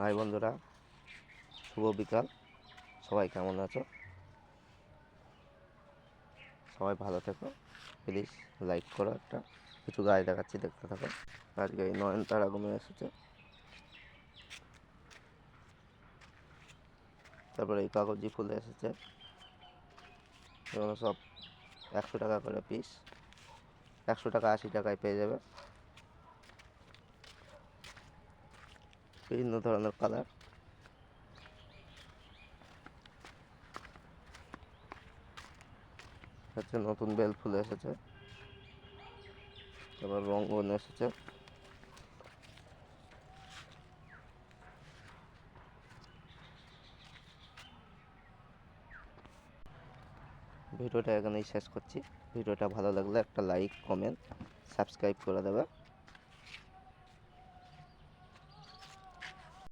High বন্ধুরা, শুভ বিকাল। সবাই কেমন আছো? সবাই ভালো থেকো। প্লিজ লাইক করো একটা। কিছু গাছ দেখাচ্ছি, দেখতে থাকো। আজকে এই নয়নতারা আগমে এসেছে। তারপরে এই কাগজি ফুল এসেছে। এগুলো সব একশো টাকা করে পিস একশো টাকা আশি টাকায় পেয়ে যাবে। বিভিন্ন ধরনের কালার। হচ্ছে নতুন বেল ফুল এসেছে। তারপর রঙ্গন এসেছে। ভিডিওটা এখানেই শেষ করছি। ভিডিওটা ভালো লাগলে একটা লাইক, কমেন্ট, সাবস্ক্রাইব করে দেবে।